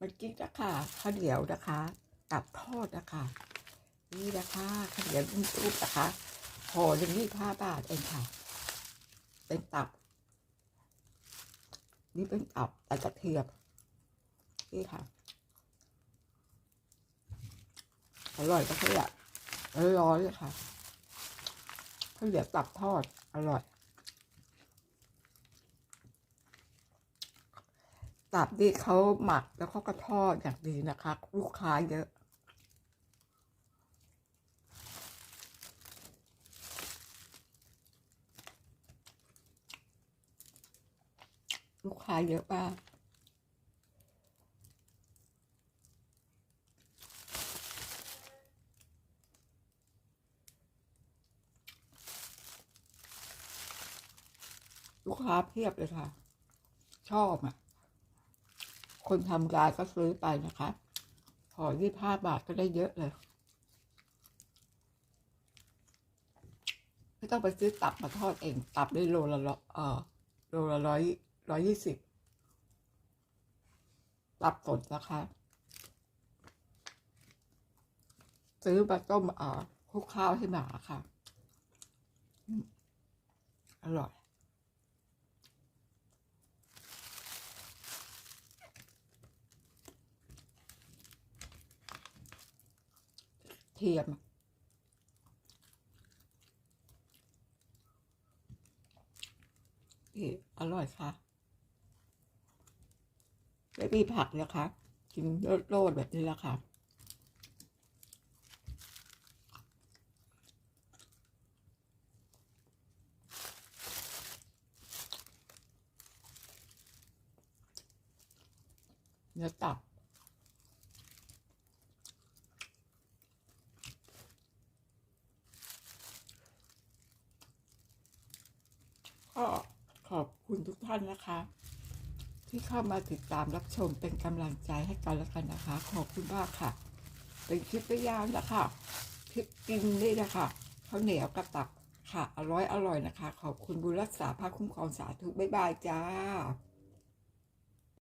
มื่อกี้นะคะข้าวเหนียวนะคะตับทอดนะคะ นี่นะคะข้าวเหนียวรุ่นรูปนะคะห่อหนึ่งนี่ห้าบาทเองค่ะ เป็นตับ นี่เป็นตับแต่กระเทียมนี่ค่ะอร่อยก็คืออะร้อนๆเลยค่ะข้าวเหนียวตับทอดอร่อย ตับนี่เขาหมักแล้วเขาก็ทอดอย่างดีนะคะ ลูกค้าเยอะลูกค้าเยอะมากลูกค้าเพียบเลยค่ะ ชอบอะ คนทำรานก็ซื้อไปนะคะห่อยี่ห้าบาทก็ได้เยอะเลย ไม่ต้องไปซื้อตับมาทอดเอง ตับได้โลละเออโลละร้อยร้อยยี่สิบตับสดนะคะ ซื้อมาต้มเออคลุกข้าวให้หมาค่ะ อร่อย เทียม นี่อร่อยค่ะไม่มีผักนะคะ กินโลดๆแบบนี้แหละค่ะเนื้อตับ ก็ขอบคุณทุกท่านนะคะ ที่เข้ามาติดตามรับชมเป็นกำลังใจให้กันแล้วกันนะคะ ขอบคุณมากค่ะ เป็นคลิปไม่ยาวนะคะคลิปกินนี่นะคะข้าวเหนียวกระตับค่ะอร่อยอร่อยนะคะ ขอบคุณบุญรักษาพระคุ้มครองสาธุบ๊ายบายจ้า